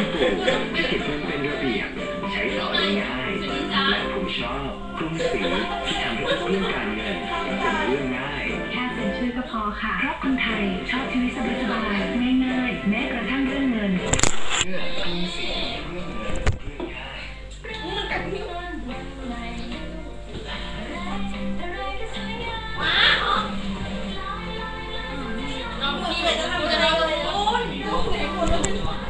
ที่ปลูกเก็บเงินเป็นระเบียบใช้ต่อได้ง่าย และผมชอบกรุงศรีที่ทำให้ทุกเรื่องการเงินเป็นเรื่องง่าย แค่เซ็นชื่อก็พอค่ะเพราะคนไทยชอบชีวิตสบายๆง่ายๆแม้กระทั่งเรื่องเงินเรื่องกรุงศรีเรื่องเงินเรื่องง่ายน้องพี่เลยจะทำอะไรเลยโอ้ยน้องไหนคนละเป็นเฮ้ยท